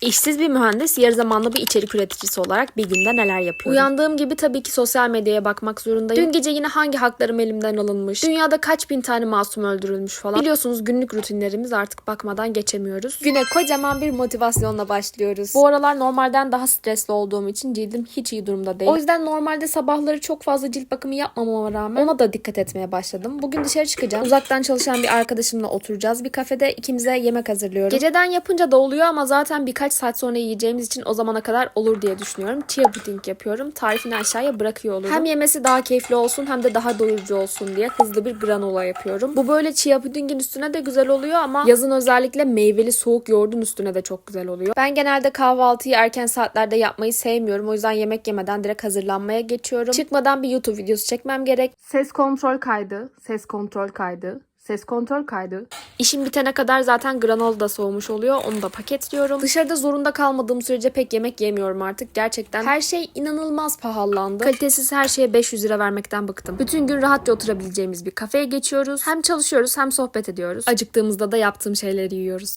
İşsiz bir mühendis yarı zamanlı bir içerik üreticisi olarak bir günde neler yapıyor? Uyandığım gibi tabii ki sosyal medyaya bakmak zorundayım. Dün gece yine hangi haklarım elimden alınmış? Dünyada kaç bin tane masum öldürülmüş falan. Biliyorsunuz günlük rutinlerimiz artık bakmadan geçemiyoruz. Güne kocaman bir motivasyonla başlıyoruz. Bu aralar normalden daha stresli olduğum için cildim hiç iyi durumda değil. O yüzden normalde sabahları çok fazla cilt bakımı yapmamama rağmen ona da dikkat etmeye başladım. Bugün dışarı çıkacağım. Uzaktan çalışan bir arkadaşımla oturacağız bir kafede. ikimize yemek hazırlıyorum. Geceden yapınca da oluyor ama zaten birkaç saat sonra yiyeceğimiz için o zamana kadar olur diye düşünüyorum. Chia pudding yapıyorum. Tarifini aşağıya bırakıyor olurum. Hem yemesi daha keyifli olsun hem de daha doyurucu olsun diye hızlı bir granola yapıyorum. Bu böyle chia puddingin üstüne de güzel oluyor ama yazın özellikle meyveli soğuk yoğurdun üstüne de çok güzel oluyor. Ben genelde kahvaltıyı erken saatlerde yapmayı sevmiyorum. O yüzden yemek yemeden direkt hazırlanmaya geçiyorum. Çıkmadan bir YouTube videosu çekmem gerek. Ses kontrol kaydı. Ses kontrol kaydı. Ses kontrol kaydı. İşim bitene kadar zaten granola da soğumuş oluyor. Onu da paketliyorum. Dışarıda zorunda kalmadığım sürece pek yemek yemiyorum artık. Gerçekten her şey inanılmaz pahalandı. Kalitesiz her şeye 500 lira vermekten bıktım. Bütün gün rahatça oturabileceğimiz bir kafeye geçiyoruz. Hem çalışıyoruz hem sohbet ediyoruz. Acıktığımızda da yaptığım şeyleri yiyoruz.